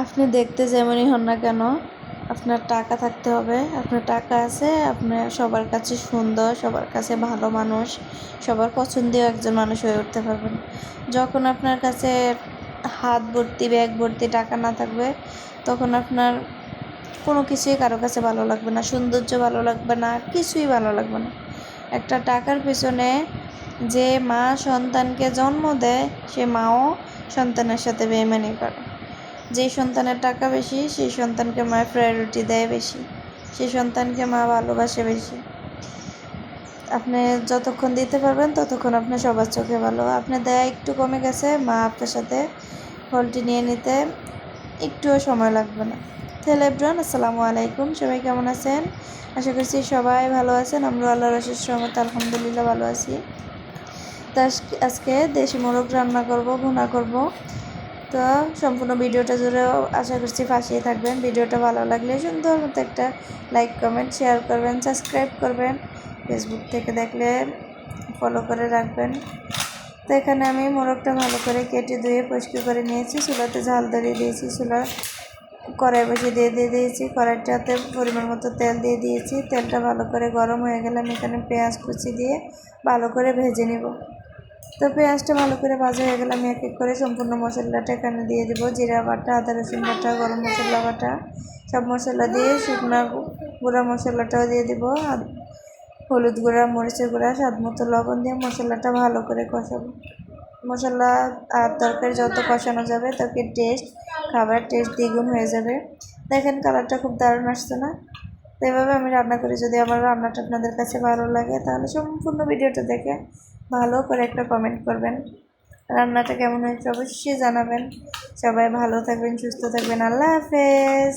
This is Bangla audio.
আপনি দেখতে যেমনই হন না কেন, আপনার টাকা থাকতে হবে। আপনার টাকা আছে, আপনি সবার কাছে সুন্দর, সবার কাছে ভালো মানুষ, সবার পছন্দীয় একজন মানুষ হয়ে উঠতে পারবেন। যখন আপনার কাছে হাত ভর্তি, ব্যাগ ভর্তি, টাকা না থাকবে, তখন আপনার কোনো কিছুই কারও কাছে ভালো লাগবে না, সৌন্দর্য ভালো লাগবে না, কিছুই ভালো লাগবে না। একটা টাকার পেছনে যে মা সন্তানকে জন্ম দেয়, সে মাও সন্তানের সাথে বেইমানি করে। যেই সন্তানের টাকা বেশি, সেই সন্তানকে মা প্রায়োরিটি দেয় বেশি, সেই সন্তানকে মা ভালোবাসে বেশি। আপনি যতক্ষণ দিতে পারবেন, ততক্ষণ আপনার সবার চোখে ভালো। আপনি দেয়া একটু কমে গেছে, মা আপনার সাথে ফলটি নিয়ে নিতে একটুও সময় লাগবে না। তাহলে এভরিওয়ান আসসালামু আলাইকুম। সবাই কেমন আছেন? আশা করছি সবাই ভালো আছেন। আমরা আল্লাহর রশেষ রহমত, আলহামদুলিল্লাহ ভালো আছি। তা আজকে- দেশি মোরগ রান্না করব, ভুনা করব। তো সম্পূর্ণ ভিডিওটা জুড়ে আশা করছি পাশেই থাকবেন। ভিডিওটা ভালো লাগলে সুন্দর মতো একটা লাইক কমেন্ট শেয়ার করবেন সাবস্ক্রাইব করবেন। ফেসবুক থেকে দেখলে ফলো করে রাখবেন। তো এখানে আমি মোরগটা ভালো করে কেটে ধুয়ে পরিষ্কার করে নিয়েছি। চুলাতে ঝাল ধরিয়ে দিয়েছি, চুলা কড়াই বসে দিয়ে দিয়ে দিয়েছি। কড়াইটাতে পরিমাণ মতো তেল দিয়ে দিয়েছি। তেলটা ভালো করে গরম হয়ে গেলে আমি এখানে পেঁয়াজ কুচি দিয়ে ভালো করে ভেজে নিব। তো পেঁয়াজটা ভালো করে ভাজা হয়ে গেলে আমি এক এক করে সম্পূর্ণ মশলাটা এখানে দিয়ে দেবো। জিরা বাটা, আদা রসুন বাটা, গরম মশলা বাটা, সব মশলা দিয়ে শুকনো গুঁড়া মশলাটাও দিয়ে দেবো। হলুদ গুঁড়া, মরিচের গুঁড়া, স্বাদ মতো লবণ দিয়ে মশলাটা ভালো করে কষাবো। মশলা আর তরকারি যত কষানো যাবে তত টেস্ট খাবার টেস্ট দ্বিগুণ হয়ে যাবে। দেখেন কালারটা খুব দারুণ আসছে না? তো এভাবে আমি রান্না করি। যদি আমার রান্নাটা আপনাদের কাছে ভালো লাগে, তাহলে সম্পূর্ণ ভিডিওটা দেখে ভালো করে একটা কমেন্ট করবেন। রান্নাটা কেমন হয়েছে অবশ্যই জানাবেন। সবাই ভালো থাকবেন, সুস্থ থাকবেন। আল্লাহ হাফেজ।